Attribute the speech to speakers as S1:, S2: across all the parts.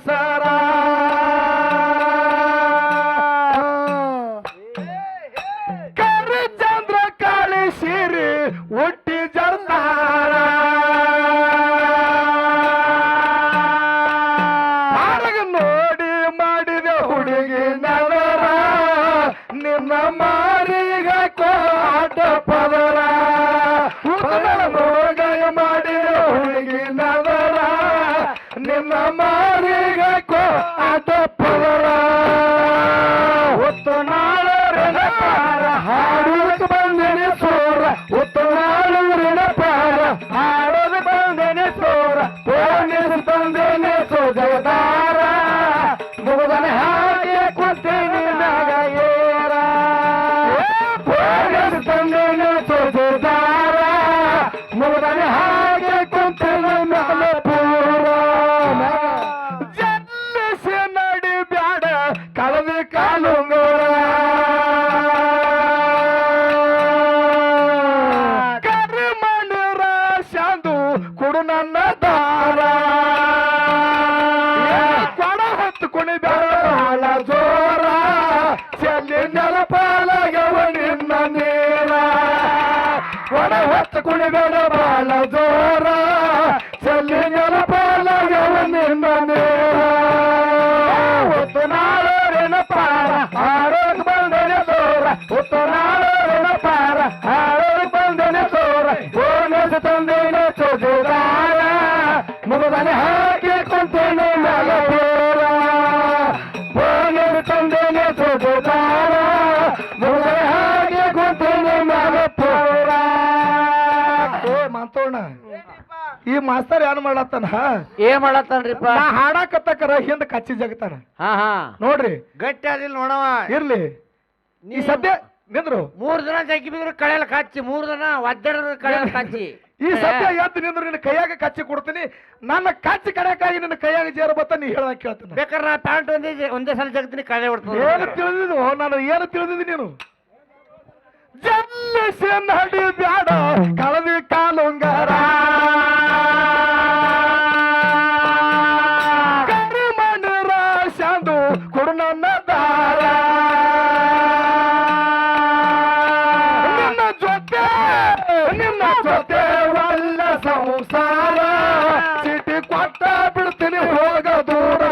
S1: ಹೆಸರ ಕರಿ ಚಂದ್ರ ಕಾಳಿ ಸಿರಿ ಹುಟ್ಟಿ ನಾಳೂರಿನ ಪಾರ ಹಾಡೋದು ಬಂದೇನೆ ಸೋರ ಪೋಣಿಸಿ ತಂದೇನೆ ಸೋಜದಾರ ಮುಗದನೆ ಹಾಗೆ ಕುಂತೇನೆ ಬೇಡ ಬಾಳ ಜೋರ ಚೆಲ್ಲಿ ನೆಲಪಾಲಗವ ನಿನ್ನ ನೀರ ಹೊತ್ತು ನಾಳೋರಿನ ಪಾರ ಆರೋಗ್ ಬಂದನೆ ಸೋರ ಹೊತ್ತು ನಾಳೋರಿನ ಪಾರ ಆರೋಗ್ ಬಂದನೆ ಸೋರ ಓನಸ ತಂದೇನೆ ಈ ಮಾಸ್ತರ್ ಏನ್ ಮಾಡತ್ತಾನ?
S2: ಏನ್ ಮಾಡತ್ತನ್ರಿಪ್ಪ?
S1: ನಾ ಹಾಡಾಕತ್ತಕರ ಹಿಂದ ಕಚ್ಚಿ ಜಗತಾನ
S2: ಹಾ ಹಾ.
S1: ನೋಡ್ರಿ.
S2: ಗಟ್ಟಿ ಅದಿಲ್ಲ ನೋಡವ.
S1: ಇರ್ಲಿ.
S2: ನೀ-
S1: ಸದ್ಯ ನಿಂದ್ರು.
S2: ಮೂರ್ ದಿನ ಜಗ್ಗಿ ಬಿದ್ರು ಕಳೆಯಲ್ಲ ಕಚ್ಚಿ ಮೂರ್ ದಿನ ಒದ್ದಾಡಿದ್ರು ಕಳೆಯಲ್ಲ ಕಚ್ಚಿ.
S1: ಈ ಸದ್ಯ ಎದ್ದು ನಿಂದ್ರು ನಿನ್ನ ಕೈಯಾಗ ಕಚ್ಚಿ ಕೊಡ್ತೀನಿ. ನನ್ನ ಕಚ್ಚಿ ಕಡೆಯಕ್ಕಾಗಿ ನಿನ್ನ ಕೈಯಾಗ ಜೇರ ಬತ್ತ ನೀ ಹೇಳ ಕೇಳ್ತೀನಿ.
S2: ಬೇಕಾದ್ರೆ ನಾ ಪ್ಯಾಂಟ್ ಒಂದೇ ಒಂದೇ ಸಲ ಜಗತ್ತಿನ ಕಳೆ
S1: ಏನು
S2: ತಿಳಿದಿದ್ವು
S1: ತಿಳಿದಿದ್ದು ನಾನು ಏನು ತಿಳಿದಿದ್ದು ನೀನು? ಜಲ್ಲಿಸಿ ನಡಿ ಬ್ಯಾಡ ಕಳದಿ ಕಾಲುಂಗರ. ಚೀಟಿ ಕೊಟ್ಟ ಬಿಡ್ತೀನಿ ಹೋಗ ದೂರ.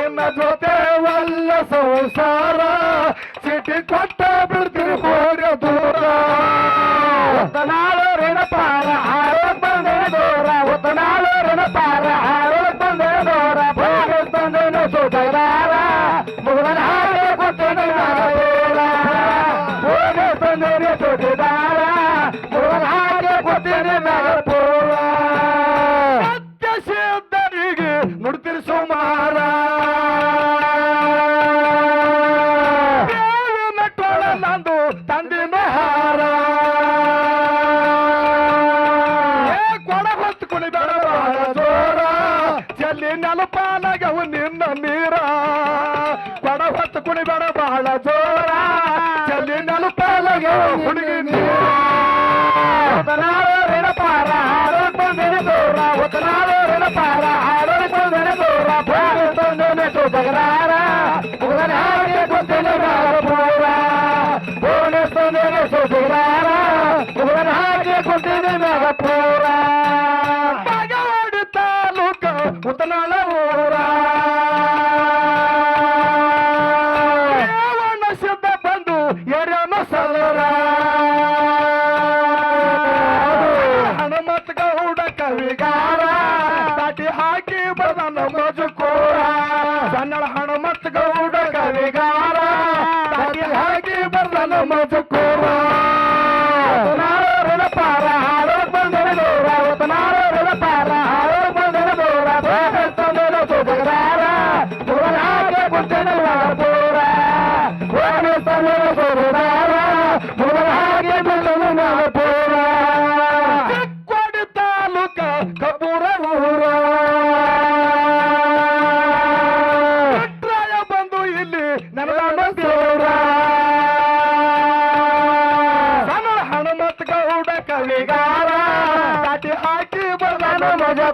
S1: ನಿನ್ನ ಜೊತೆ ಒಲ್ಲ ಸಂಸಾರ ಚೀಟಿ ಕೊಟ್ಟ ಬಿಡ್ತೀನಿ ಹೋಗ ದೂರ. ಒತ್ತನಾಳು ಋಣ ಪಾರ ಆರೋಗ್ ಬಂದೆ ದೂರ. ಒತ್ತನಾಳು ಋಣ ಪಾರ ಆರೋಗ್ ಬಂದೆ ದೂರ. ಭಾರತ ತಂದೇನು ಸುಧಾರ. ಮುಗನ ಹಾಗೆ ನಾಗೇರ ಭೋಗ ತಂದೇನೆ ಸುಧಾರ. ಕೊಡ ಹೊತ್ತು ಕುಣಿಬೇಡ ಬಹಳ ಜೋರ ಜಲ್ಲಿ ನೆಲಪಾಲಾಗವು ಹುಡುಗಿ ನೀರ ಒತ್ತನಾಳು ಋಣಪಾರ ಆರೋಗ್ ಬಂದೇನೆ ದೂರ ಒತ್ತನಾಳು ಋಣಪಾರ ಆರೋಗ್ ಬಂದೇನೆ ದೂರ ಭೋಗ ತಂದೇನೆ ಸುಧಗರಾರ ಮುಗನ ಹಾಗೆ ಕುಂತೇನೆ ಬಾಳ ಪೂರ ಬೋನಸ್ ತಂದೇನೆ ಸುಧಗರಾರ ಮುಗನ ಹಾಗೆ ಕುಂತೇನೆ ಬಾಳ ಪೂರ ಬಾಗವಾಡಿ ತಾಲೂಕ ಉತ್ತನಾಳ ಊರ ವಿಕಾರ ಹಾಕಿ ಬದನ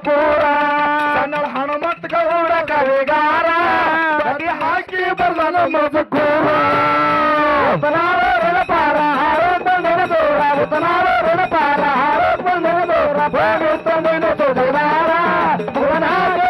S3: ಕೂರ ಸಣ್ಣ ಹನುಮತ್ ಗೌಡ ಕವಿಗಾರ. ಬಡಿ ಹಾಕಿ ಬರ್ದನ ಮಧುಕೂರ. ಉತ್ತನಾಳ ಋಣಪಾರ ಹಾರೋದ್ ಬಂದನ ದೂರ ಉತ್ತನಾಳ ಋಣಪಾರ ಹಾರೋದ್ ಬಂದನ ದೂರ ಭೂಮಿ ತಂದಿನ ಸುಜನಾರ ಭುವನಾಗ